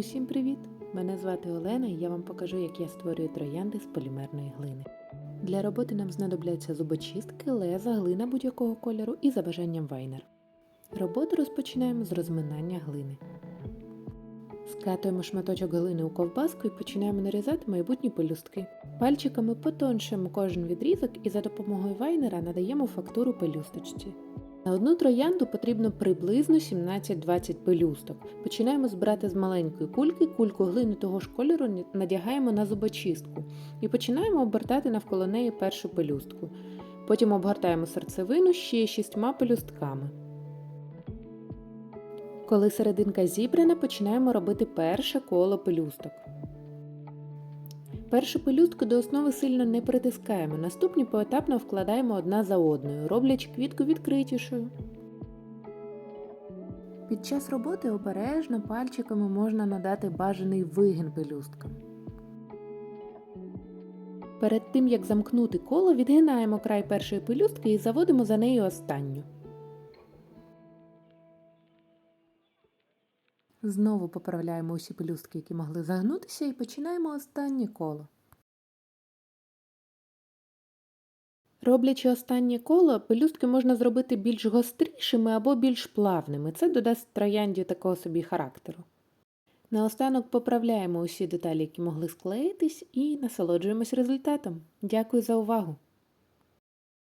Усім привіт! Мене звати Олена і я вам покажу, як я створюю троянди з полімерної глини. Для роботи нам знадобляться зубочистки, леза, глина будь-якого кольору і за бажанням вайнер. Роботу розпочинаємо з розминання глини. Скатуємо шматочок глини у ковбаску і починаємо нарізати майбутні пелюстки. Пальчиками потоншуємо кожен відрізок і за допомогою вайнера надаємо фактуру пелюсточці. На одну троянду потрібно приблизно 17-20 пелюсток. Починаємо збирати з маленької кульки, кульку глини того ж кольору надягаємо на зубочистку і починаємо обертати навколо неї першу пелюстку. Потім обгортаємо серцевину ще шістьма пелюстками. Коли серединка зібрана, починаємо робити перше коло пелюсток. Першу пелюстку до основи сильно не притискаємо, наступні поетапно вкладаємо одна за одною, роблячи квітку відкритішою. Під час роботи обережно пальчиками можна надати бажаний вигін пелюсткам. Перед тим як замкнути коло, відгинаємо край першої пелюстки і заводимо за нею останню. Знову поправляємо усі пелюстки, які могли загнутися, і починаємо останнє коло. Роблячи останнє коло, пелюстки можна зробити більш гострішими або більш плавними. Це додасть троянді такого собі характеру. Наостанок поправляємо усі деталі, які могли склеїтись, і насолоджуємось результатом. Дякую за увагу!